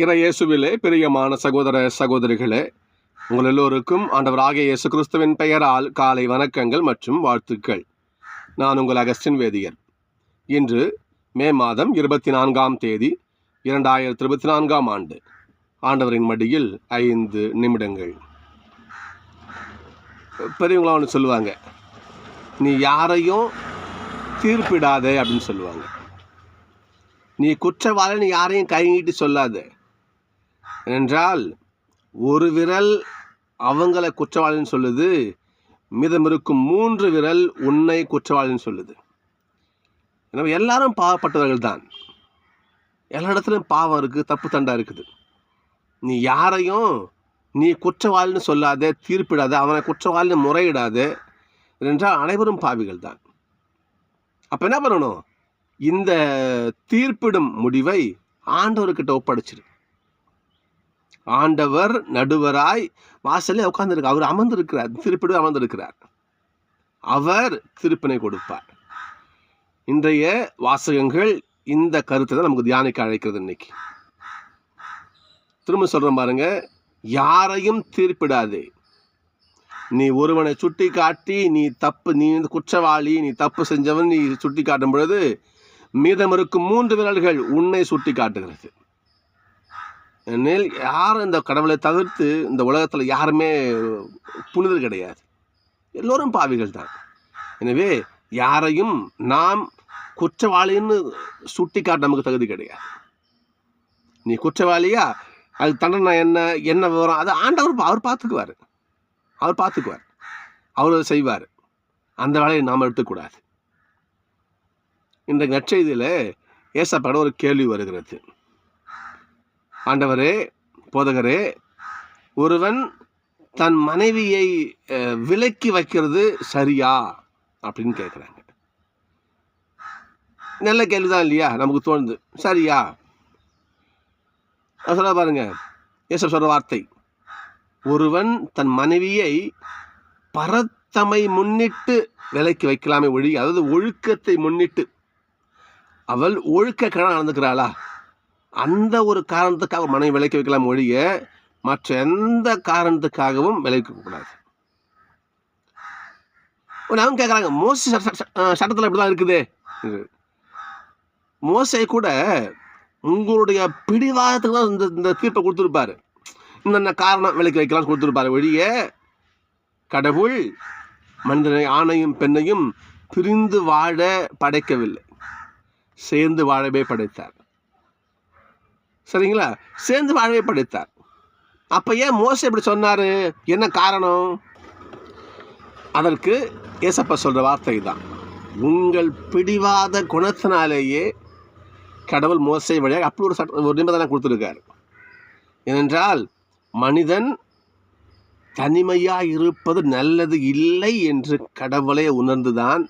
இறையேசுவிலே பிரியமான சகோதர சகோதரிகளே உங்கள் எல்லோருக்கும் ஆண்டவராகிய இயேசு கிறிஸ்துவின் பெயரால் காலை வணக்கங்கள் மற்றும் வாழ்த்துக்கள். நான் உங்கள் அகஸ்டின் வேதியர். இன்று மே மாதம் இருபத்தி நான்காம் தேதி இரண்டாயிரத்தி இருபத்தி நான்காம் ஆண்டு. ஆண்டவரின் மடியில் ஐந்து நிமிடங்கள். பெரியவங்களாம் ஒன்று சொல்லுவாங்க நீ யாரையும் தீர்ப்பிடாதே அப்படின்னு சொல்லுவாங்க. நீ குற்றவாளின்னு யாரையும் கை நீட்டி சொல்லாத. என்றால் ஒரு விரல் அவங்கள குற்றவாளின்னு சொல்லுது மீதம் இருக்கும் மூன்று விரல் உன்னை குற்றவாளின்னு சொல்லுது. எனவே எல்லாரும் பாவப்பட்டவர்கள் தான். எல்லா இடத்துலையும் பாவம் இருக்குது தப்பு தண்டா இருக்குது. நீ யாரையும் நீ குற்றவாளின்னு சொல்லாத தீர்ப்பிடாத அவனை குற்றவாளின்னு முறையிடாத என்றால் அனைவரும் பாவிகள் தான். அப்போ என்ன பண்ணணும்? இந்த தீர்ப்பிடும் முடிவை ஆண்டவர்கிட்ட ஒப்படைச்சிரு ஆண்டவர் நடுவராய் வாசலே உட்கார்ந்துருக்கு அவர் அமர்ந்திருக்கிறார். திருப்பிடு அமர்ந்திருக்கிறார். அவர் திருப்பினை கொடுப்பார். இன்றைய வாசகங்கள் இந்த கருத்தை தான் நமக்கு தியானிக்க அழைக்கிறது இன்னைக்கு. திரும்ப சொல்கிறேன் பாருங்க யாரையும் தீர்ப்பிடாதே. நீ ஒருவனை சுட்டி காட்டி நீ தப்பு நீ வந்து குற்றவாளி நீ தப்பு செஞ்சவன் நீ சுட்டி காட்டும் பொழுது மீதம் இருக்கும் மூன்று விரல்கள் உன்னை சுட்டி காட்டுகிறது ஏனெனில் யாரும் இந்த கடவுளை தவிர்த்து இந்த உலகத்தில் யாருமே புனிதர் கிடையாது. எல்லோரும் பாவிகள் தான். எனவே யாரையும் நாம் குற்றவாளின்னு சுட்டி காட்ட நமக்கு தகுதி கிடையாது. நீ குற்றவாளியா? அது தண்டனை என்ன? என்ன விவரம்? அது ஆண்டவர் அவர் பார்த்துக்குவார். அவர் பார்த்துக்குவார். அவர் செய்வார். அந்த வேலையை நாம் எடுத்துக்கூடாது. இந்த நற்செய்தியில் ஏசப்பட ஒரு கேள்வி வருகிறது. ஆண்டவரே போதகரே ஒருவன் தன் மனைவியை விலக்கி வைக்கிறது சரியா? அப்படின்னு கேட்குறாங்க நல்ல கேள்விதான் இல்லையா? நமக்கு தோணுது. சரியா? சொல்ல பாருங்க. ஏசப் சொல்ற வார்த்தை. ஒருவன் தன் மனைவியை பரத்தமை முன்னிட்டு விலைக்கு வைக்கலாமே ஒழி அதாவது ஒழுக்கத்தை முன்னிட்டு அவள் ஒழுக்க கண நடந்துக்கிறாளா? அந்த ஒரு காரணத்துக்காக மனைவி விலைக்கு வைக்கலாம் ஒழிய மற்ற எந்த காரணத்துக்காகவும் விளைவிக்கக்கூடாது கூடாது. அவங்க கேட்குறாங்க மோசி சட்டத்தில் இப்படி தான் இருக்குது மோசை கூட உங்களுடைய பிடிவாதத்துக்கு தான் இந்த இந்த தீர்ப்பை கொடுத்துருப்பாரு. இன்னென்ன காரணம் விலைக்கு வைக்கலாம் கொடுத்துருப்பாரு ஒழிய கடவுள் மனிதனை ஆணையும் பெண்ணையும் பிரிந்து வாழ படைக்கவில்லை. சேர்ந்து வாழவே படைத்தார். சரிங்களா? சேர்ந்து வாழவே படைத்தார். அப்போ ஏன் மோச இப்படி சொன்னார்? என்ன காரணம்? அதற்கு ஏசப்பா சொல்கிற வார்த்தை தான் உங்கள் பிடிவாத குணத்தினாலேயே கடவுள் மோசை வழியாக அப்படி ஒரு சட்ட ஒரு நிபந்தனை கொடுத்துருக்காரு. ஏனென்றால் மனிதன் தனிமையாக இருப்பது நல்லது இல்லை என்று கடவுளை உணர்ந்துதான்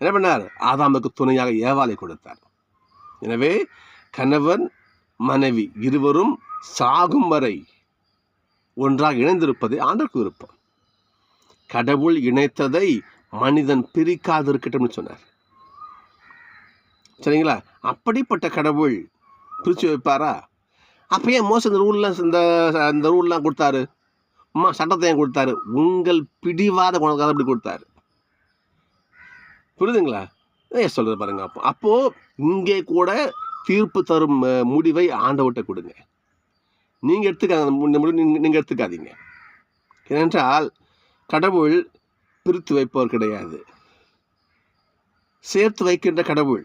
என்ன பண்ணார்? ஆதாமுக்கு துணையாக ஏவாளை கொடுத்தார். எனவே கணவன் மனைவி இருவரும் சாகும் வரை ஒன்றாக இணைந்திருப்பது ஆண்டருக்கு விருப்பம் கடவுள் இணைத்ததை மனிதன் பிரிக்காது இருக்கட்டும்னு சொன்னார். சரிங்களா? அப்படிப்பட்ட கடவுள் பிரித்து வைப்பாரா? அப்போ ஏன் மோசம் இந்த ரூல்லாம் இந்த அந்த ரூல்லாம் கொடுத்தாரு? அம்மா சட்டத்தை ஏன் கொடுத்தாரு? உங்கள் பிடிவாத குணத்துக்காக அப்படி கொடுத்தாரு. புரியுதுங்களா? ஏன் சொல்கிறது பாருங்க அப்போ. அப்போது இங்கே கூட தீர்ப்பு தரும் முடிவை ஆண்டவர்கிட்ட கொடுங்க. நீங்கள் எடுத்துக்காங்க முடிவு நீங்கள் நீங்கள் எடுத்துக்காதீங்க. ஏனென்றால் கடவுள் பிரித்து வைப்பவர் கிடையாது. சேர்த்து வைக்கின்ற கடவுள்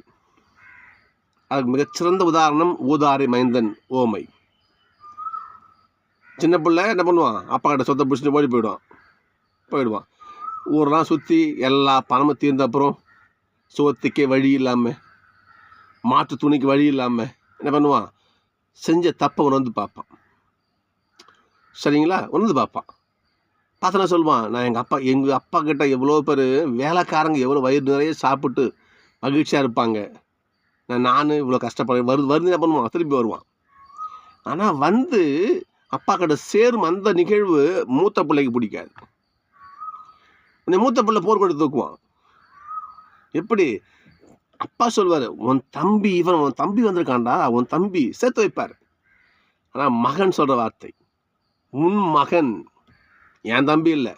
அதுக்கு மிகச்சிறந்த உதாரணம் ஊதாரி மைந்தன் ஓமை. சின்ன பிள்ளை என்ன பண்ணுவான்? அப்பா கிட்ட சொத்தை பிடிச்சிட்டு ஓடி போயிடுவான். போயிடுவான். ஊரெலாம் சுற்றி எல்லா பணமும் தீர்ந்த அப்புறம் சோத்துக்கே வழி இல்லாமல் மாட்டு துணிக்கு வழி இல்லாமல் என்ன பண்ணுவான்? செஞ்ச தப்பை உணர்ந்து பார்ப்பான். சரிங்களா? உணர்ந்து பார்ப்பான். பார்த்தனா சொல்லுவான் நான் எங்கள் அப்பா எங்கள் அப்பா கிட்ட எவ்வளோ பேர் வேலைக்காரங்க எவ்வளோ வயிறு நிறைய சாப்பிட்டு மகிழ்ச்சியாக இருப்பாங்க. நான் நான் இவ்வளோ கஷ்டப்படுறேன் வருது வருது என்ன பண்ணுவான்? திருப்பி வருவான். ஆனால் வந்து அப்பா கிட்ட சேரும் அந்த நிகழ்வு மூத்த பிள்ளைக்கு பிடிக்காது. உன்னை மூத்த பிள்ளை போர்க்கொடி தூக்குவான். எப்படி? அப்பா சொல்வார் உன் தம்பி இவன் உன் தம்பி வந்திருக்கான்டா உன் தம்பி சேர்த்து வைப்பார். ஆனால் மகன் சொல்கிற வார்த்தை உன் மகன் என் தம்பி இல்லை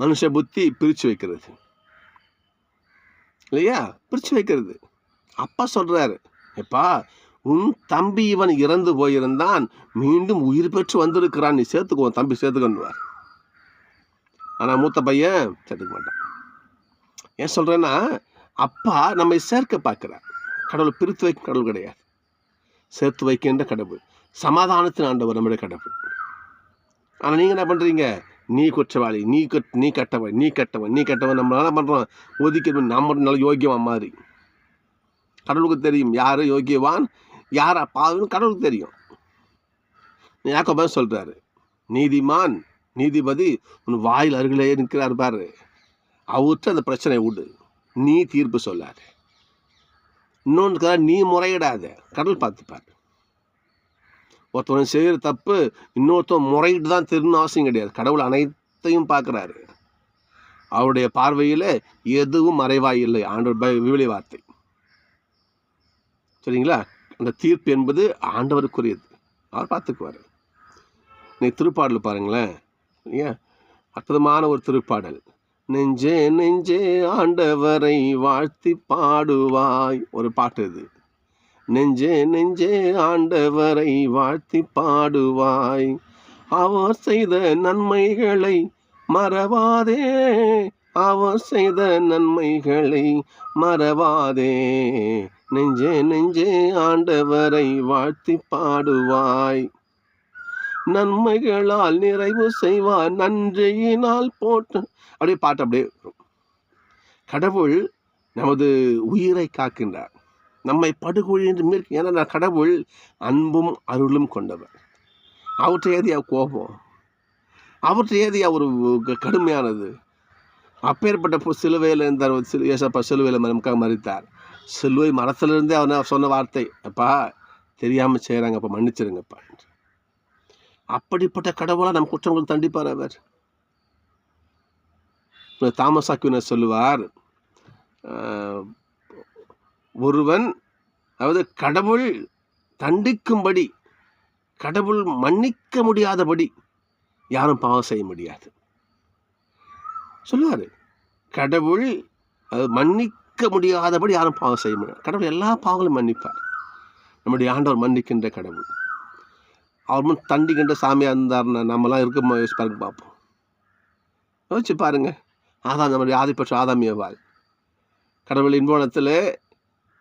மனுஷ புத்தி பிரித்து வைக்கிறது. இல்லையா? பிரித்து வைக்கிறது. அப்பா சொல்கிறாரு எப்பா உன் தம்பி இவன் இறந்து போயிருந்தான் மீண்டும் உயிர் பெற்று வந்திருக்கிறான் நீ சேர்த்துக்கோ உன் தம்பி சேர்த்துக்கணுவார் ஆனால் மூத்த பையன் சேர்த்துக்க மாட்டான். ஏன் சொல்கிறேன்னா அப்பா நம்மை சேர்க்க பார்க்கிறார். கடவுள் பிரித்து வைக்கும் கடவுள் கிடையாது. சேர்த்து வைக்கின்ற கடவுள். சமாதானத்தின் ஆண்டவர் நம்முடைய கடவுள். ஆனால் நீங்கள் என்ன பண்ணுறீங்க நீ குற்றவாளி நீ கட் நீ கட்டவன் நீ கட்டவன் நீ கட்டவன். நம்ம என்ன பண்ணுறோம் ஒதுக்கி நம்ம நல்ல யோக்கியமாக மாதிரி கடவுளுக்கு தெரியும். யார் யோக்கியவான்? யார் அப்பாவுன்னு கடவுளுக்கு தெரியும். யாக்கோபன் சொல்கிறாரு நீதிமான் நீதிபதி உன் வாயில் அருகிலே இருக்கிறார் பாரு. அவர்கிட்ட அந்த பிரச்சனை விடு நீ தீர்ப்பு சொல்லாத. இன்னொன்று நீ முறையிடாத. கடவுள் பார்த்துப்பார் ஒருத்தவன் செய்கிற தப்பு இன்னொருத்தன் முறையிட்டு தான் திருன்னு அவசியம் கிடையாது. கடவுள் அனைத்தையும் பார்க்குறாரு. அவருடைய பார்வையில் எதுவும் மறைவாய் இல்லை. ஆண்டவர் விவிலி வார்த்தை. சரிங்களா? அந்த தீர்ப்பு என்பது ஆண்டவருக்குரியது. அவர் பார்த்துக்குவார். நீ திருப்பாடல் பாருங்களேன். ஏன்? அற்புதமான ஒரு திருப்பாடல். நெஞ்சே நெஞ்சே ஆண்டவரை வாழ்த்தி பாடுவாய். ஒரு பாட்டு இது. நெஞ்சே நெஞ்சே ஆண்டவரை வாழ்த்தி பாடுவாய். அவர் செய்த நன்மைகளை மறவாதே. அவர் செய்த நன்மைகளை மறவாதே. நெஞ்சே நெஞ்சே ஆண்டவரை வாழ்த்தி பாடுவாய். நன்மைகளால் நிறைவு செய்வார். நன்றியினால் போட்டு அப்படியே பாட்டு அப்படியே கடவுள் நமது உயிரை காக்கின்றார். நம்மை படுகொழி என்று மீறி ஏன்னா நான் கடவுள் அன்பும் அருளும் கொண்டவர். அவற்றை ஏதியா கோபம்? அவற்றை ஏதியா ஒரு கடுமையானது? அப்பேற்பட்ட சிலுவையில் இருந்தார். ஒரு ஏசப்பா சிலுவையில் நமக்காக மறித்தார் சிலுவை மரத்திலிருந்தே அவன் சொன்ன வார்த்தை. அப்பா தெரியாமல் செய்கிறாங்கப்பா மன்னிச்சிருங்கப்பா என்று. அப்படிப்பட்ட கடவுளாக நம் குற்றங்கள் தண்டிப்பார் அவர். இப்ப தாமஸ் அக்வினர் சொல்லுவார் ஒருவன் அதாவது கடவுள் தண்டிக்கும்படி கடவுள் மன்னிக்க முடியாதபடி யாரும் பாவம் செய்ய முடியாது. சொல்லுவார். கடவுள் அது மன்னிக்க முடியாதபடி யாரும் பாவம் செய்ய முடியாது. கடவுள் எல்லா பாவங்களும் மன்னிப்பார். நம்முடைய ஆண்டவர் மன்னிக்கின்ற கடவுள். அவர் தண்டி கண்ட சாமியாக இருந்தார்னா நம்மலாம் இருக்க யோசிச்சு பாருங்க பார்ப்போம் யோசிச்சு பாருங்கள் ஆதாம் நம்முடைய ஆதிப்பட்ச ஆதாமியவாள் கடவுள் இன்போனத்தில்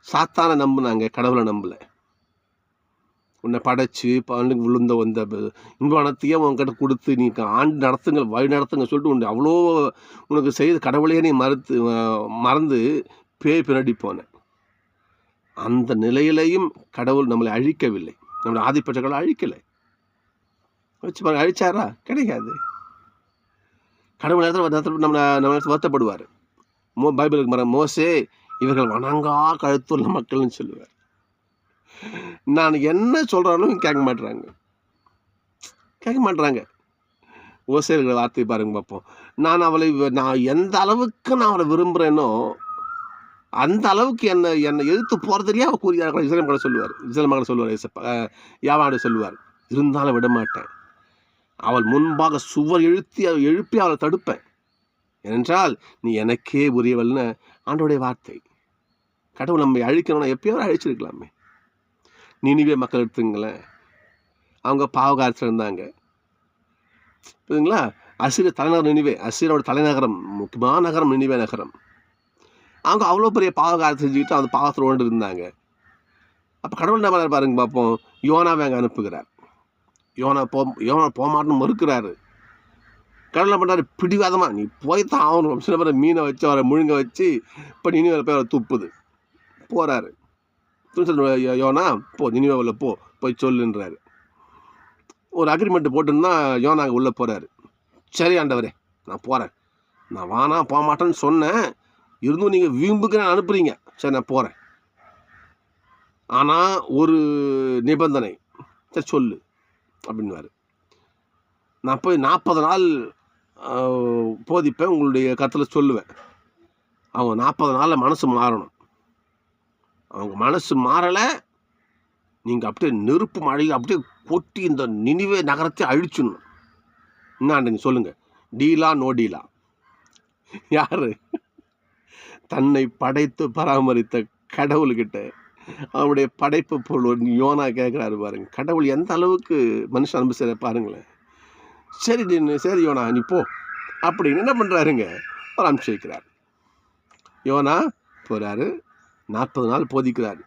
சாத்தானை நம்புனாங்க கடவுளை நம்பலை. உன்னை படைச்சு பாண்டு விழுந்த வந்த இன்போனத்தையே உன்கிட்ட கொடுத்து நீ ஆண்டு நடத்துங்க வழி நடத்துங்க சொல்லிட்டு உன்னை அவ்வளோ உனக்கு செய்த கடவுளையே நீ மறுத்து மறந்து பேய் பின்னாடி போனேன் அந்த நிலையிலையும் கடவுள் நம்மளை அழிக்கவில்லை. நம்மளை ஆதிப்பட்டகளை அழிக்கலை. வச்சு பாருங்க அழிச்சாரா? கிடைக்காது. கடவுள் நேரத்தில் நம்ம நேரத்தில் நம்ம வருத்தப்படுவார். மோ பைபிளுக்கு மர மோசே இவர்கள் வணங்கா கழுத்துள்ள மக்கள்னு சொல்லுவார். நான் என்ன சொல்கிறாலும் கேட்க மாட்டுறாங்க கேட்க மாட்டுறாங்க ஓசியர்கள் வார்த்தை வார்த்தையை பாருங்க பார்ப்போம். நான் அவளை நான் எந்த அளவுக்கு நான் அவளை விரும்புகிறேனோ அந்த அளவுக்கு என்னை என்னை எதிர்த்து போகிறதுலேயே அவள் கூறிய இஸ்லாம் மகளை சொல்லுவார். இஸ்லாம் மகளை சொல்லுவார் யாவாடு சொல்லுவார். இருந்தாலும் விட மாட்டேன் அவள் முன்பாக சுவர் எழுத்தி அவள் எழுப்பி அவளை தடுப்பேன். என்றால் நீ எனக்கே உரியவள்னு ஆண்டோடைய வார்த்தை. கடவுள் நம்மை அழிக்கணும்னா எப்பயோ அழிச்சிருக்கலாமே. நினைவே மக்கள் எடுத்துங்களேன் அவங்க பாவகாரத்தில் இருந்தாங்க. புரியுதுங்களா? அசிர தலைநகரம் நினிவே அசிரோட தலைநகரம் முக்கியமான நகரம் நினிவே நகரம். அவங்க அவ்வளோ பெரிய பாவகாரத்தை செஞ்சுக்கிட்டு அந்த பாவத்தில் ஓண்டு இருந்தாங்க. அப்போ கடவுள் என்ன பாருங்க பார்ப்போம் யோனாவை அங்கே அனுப்புகிறார். யோனா போ யோனா போக மாட்டேன்னு மறுக்கிறாரு கடலில் பண்ணார் பண்ணுறாரு நீ போய் தான் ஆகணும். சில பேர் மீனை வச்சு அவரை முழுங்க வச்சு இப்போ நினைவில் போய் அவரை துப்புது. போகிறாரு யோனா போ நினைவில் போ போய் சொல்லுன்றாரு. ஒரு அக்ரிமெண்ட் போட்டுன்னா யோனா அங்கே உள்ளே போகிறாரு சரி ஆண்டவரே நான் போகிறேன் நான் வானா போக மாட்டேன்னு சொன்னேன். இருந்தும் நீங்கள் வீம்புக்கு நான் அனுப்புறீங்க. சரி நான் போகிறேன் ஆனால் ஒரு நிபந்தனை. சரி சொல்லு. அப்படின்வார் நான் போய் நாற்பது நாள் போதிப்பேன் உங்களுடைய கருத்தில் சொல்லுவேன். அவங்க நாற்பது நாளில் மனசு மாறணும். அவங்க மனசு மாறலை நீங்கள் அப்படியே நெருப்பு மழையில் அப்படியே கொட்டி இந்த நினைவே நகரத்தை அழிச்சிடணும். என்னாண்டுங்க சொல்லுங்கள் டீலா நோ டீலா? யார்? தன்னை படைத்து பராமரித்த கடவுள்கிட்ட அவருடைய படைப்பு பொருள் யோனா கேட்குறாரு பாருங்க. கடவுள் எந்த அளவுக்கு மனுஷன் அன்பு செய்கிற பாருங்களேன். சரி நீ சரி யோனா நீ போ. அப்படின்னு என்ன பண்ணுறாருங்க அவர் அனுப்பிச்சு வைக்கிறார் யோனா போகிறாரு நாற்பது நாள் போதிக்கிறாரு.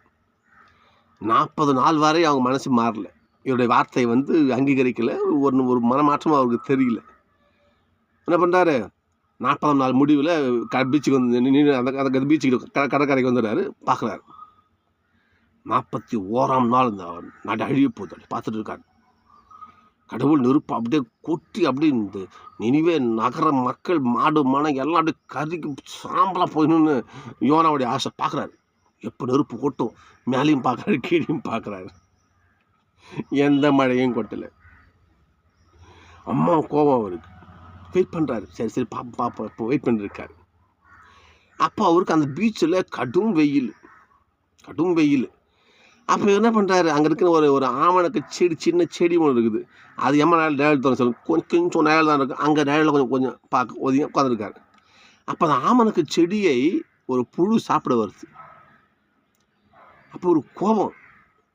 நாற்பது நாள் வரை அவங்க மனசு மாறல. இவருடைய வார்த்தை வந்து அங்கீகரிக்கலை ஒரு ஒரு மனமாற்றமும் அவருக்கு தெரியல. என்ன பண்ணுறாரு நாற்பதாம் நாள் முடிவில் க பீச்சுக்கு வந்து நின்று அந்த அந்த பீச்சுக்கு க கடற்கரைக்கு வந்துடுறாரு பார்க்குறாரு. நாற்பத்தி ஓராம் நாள் இந்த நாடு அழிய போகுது பார்த்துட்டு இருக்காரு. கடவுள் நெருப்பு அப்படியே கொட்டி அப்படியே இந்த நினைவே நகர மக்கள் மாடு மனம் எல்லாம் அப்படியே கறிக்கு சாம்பலாக போயிடணும்னு யோனாவுடைய ஆசை பார்க்குறாரு. எப்போ நெருப்பு கொட்டும்? மேலேயும் பார்க்குறாரு கீழையும் பார்க்குறாரு. எந்த மழையும் கொட்டலை. அம்மா கோபம் அவருக்கு. வெயிட் பண்ணுறாரு சரி சரி பாப்பா பாப்பா இப்போ வெயிட் பண்ணிருக்காரு அப்போ அவருக்கு அந்த பீச்சில் கடும் வெயில். கடும் வெயில். அப்போ என்ன பண்ணுறாரு அங்கே இருக்கிற ஒரு ஒரு ஆமணக்கு செடி சின்ன செடி ஒன்று இருக்குது. அது எம்மா நேரம் நேரில் தோணும் சொல்லும் கொஞ்சம் கொஞ்சம் நேரில் தான் இருக்குது அங்கே நேரில் கொஞ்சம் கொஞ்சம் பார்க்க ஒதுங்க உட்காந்துருக்காரு அப்போ அந்த ஆமணக்கு செடியை ஒரு புழு சாப்பிட வருது. அப்போ ஒரு கோபம்.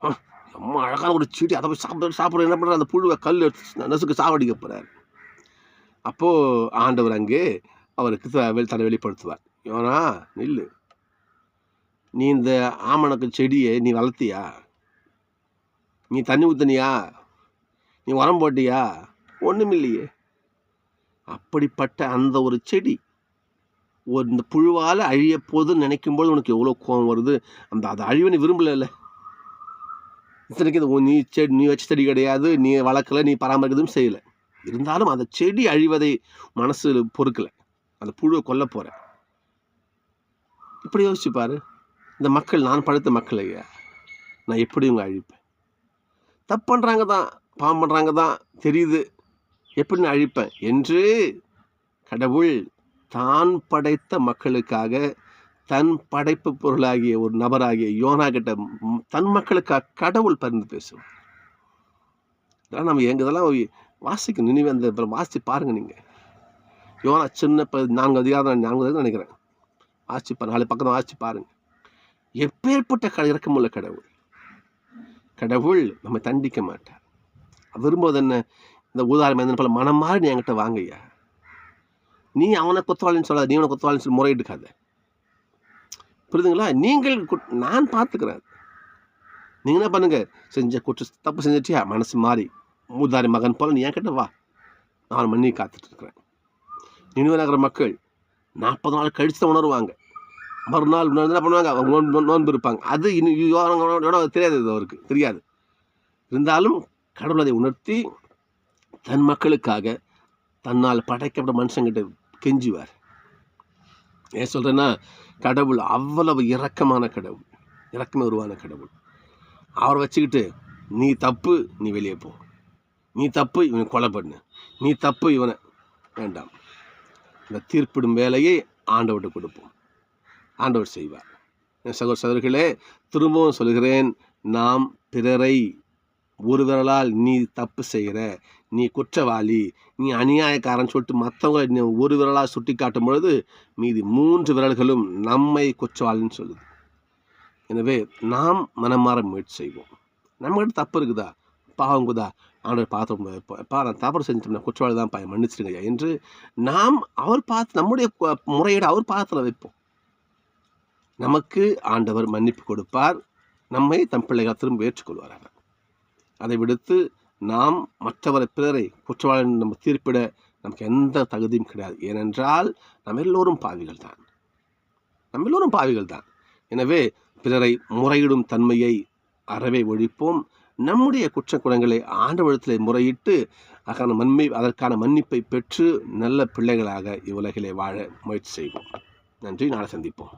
ஆ, அம்மா அழகான ஒரு செடி அதை போய் சாப்பிட சாப்பிட என்ன பண்ணுறாரு அந்த புழுவை கல் எடுத்து நெசுக்கு சாவடிக்க போகிறாரு அப்போது ஆண்டவர் அங்கே அவருக்கு தன்னை வெளிப்படுத்துவார். யோனா நில்லு. நீ இந்த ஆமணக்கு செடியை நீ வளர்த்தியா? நீ தண்ணி ஊத்துனியா? நீ உரம் போட்டியா? ஒன்றுமில்லையே அப்படிப்பட்ட அந்த ஒரு செடி ஒரு இந்த புழுவால் அழிய போகுதுன்னு நினைக்கும் போது உனக்கு எவ்வளோ கோபம் வருது? அந்த அதை அழிவை நீ விரும்பலைல்ல. இத்தனைக்கு இது நீ செடி நீ வச்ச செடி கிடையாது நீ வளர்க்கல நீ பராமரிக்கிறதும் செய்யலை. இருந்தாலும் அந்த செடி அழிவதை மனசில் பொறுக்கலை. அந்த புழுவை கொல்ல போகிற இப்படி யோசிச்சுப்பாரு இந்த மக்கள் நான் படைத்த மக்கள் ஐயா நான் எப்படி இவங்க அழிப்பேன்? தப்பு பண்ணுறாங்க தான் பாவம் பண்ணுறாங்க தான் தெரியுது. எப்படி நான் அழிப்பேன்? என்று கடவுள் தான் படைத்த மக்களுக்காக தன் படைப்பு பொருளாகிய ஒரு நபராகிய யோனா கிட்ட தன் மக்களுக்காக கடவுள் பரிந்து பேசும் இதெல்லாம் நம்ம எங்க இதெல்லாம் வாசிக்க நினைவு அந்த அப்புறம் வாசித்து பாருங்க நீங்க. யோனா சின்ன இப்போ நான்கு அதிகாரம் நான்கு அதிகாரம் நினைக்கிறேன். வாசிச்சு நாலு பக்கம் வாசிச்சு பாருங்கள் எப்பேற்பட்ட க இறக்கமுள்ள கடவுள்? கடவுள் நம்ம தண்டிக்க மாட்டார். விரும்புவது என்ன? இந்த உதாரணம் என்ன போல மனம் மாறி நீ என்கிட்ட வாங்கய்யா. நீ அவனை குத்தவாளின்னு சொல்லாத நீ அவனை குத்தவாளின்னு சொல்லி முறையிட்டுக்காத புரியுதுங்களா? நீங்கள் குட்- நான் பார்த்துக்கிறேன். நீங்கள் என்ன பண்ணுங்க? செஞ்ச குற்ற தப்பு செஞ்சிட்டியா? மனசு மாறி மூதாரி மகன் போல நீ என்கிட்ட வா. நான் மண்ணி காத்துட்டு இருக்கிறேன். நினைவு நகர மக்கள் நாற்பது நாள் கழிச்சு தான் உணருவாங்க. மறுநாள் முன்னாள் என்ன பண்ணுவாங்க? அவங்க நோன்பு நோன்பு இருப்பாங்க. அது இன்னும் யோனோட தெரியாது இது அவருக்கு. தெரியாது. இருந்தாலும் கடவுள் அதை உணர்த்தி தன் மக்களுக்காக தன்னால் படைக்கப்பட்ட மனுஷங்கிட்ட கெஞ்சுவார். ஏன் சொல்கிறேன்னா கடவுள் அவ்வளவு இரக்கமான கடவுள். இரக்கமே உருவான கடவுள். அவரை வச்சுக்கிட்டு நீ தப்பு நீ வெளியே போ. நீ தப்பு இவனை கொலை பண்ணு. நீ தப்பு இவனை வேண்டாம். இந்த தீர்ப்பிடும் வேலையை ஆண்டவர்கிட்ட கொடுப்போம். ஆண்டவர் செய்வார். என் சகோதர சகோதரிகளே திரும்பவும் சொல்கிறேன் நாம் பிறரை ஒரு விரலால் நீ தப்பு செய்கிற நீ குற்றவாளி நீ அநியாயக்காரன் சொல்லிட்டு மற்றவங்களை நீ ஒரு விரலால் சுட்டி காட்டும் பொழுது மீதி மூன்று விரல்களும் நம்மை குற்றவாளின்னு சொல்லுது. எனவே நாம் மனமாற முயற்சி செய்வோம். நம்மகிட்ட தப்பு இருக்குதா? பாவம் இருக்குதா? ஆண்டவர் பார்த்து பா நான் தவறு செஞ்சுட்டோம் குற்றவாளி தான் பா மன்னிச்சிடுங்க என்று நாம் அவர் பார்த்து நம்முடைய முறையீடு அவர் பாதத்தில் வைப்போம். நமக்கு ஆண்டவர் மன்னிப்பு கொடுப்பார். நம்மை தம் பிள்ளைகள் திரும்ப ஏற்றுக்கொள்வார்கள் அதை விடுத்து நாம் மற்றவரை பிறரை குற்றவாளி நம்ம தீர்ப்பிட நமக்கு எந்த தகுதியும் கிடையாது. ஏனென்றால் நம்ம எல்லோரும் பாவிகள் தான். நம்ம எல்லோரும் பாவிகள் தான். எனவே பிறரை முறையிடும் தன்மையை அறவே ஒழிப்போம். நம்முடைய குற்றக்குணங்களை ஆண்டவழத்தில் முறையிட்டு அதற்கான மன்மை அதற்கான மன்னிப்பை பெற்று நல்ல பிள்ளைகளாக இவ்வுலகிலே வாழ முயற்சி செய்வோம். நன்றி. நாளை சந்திப்போம்.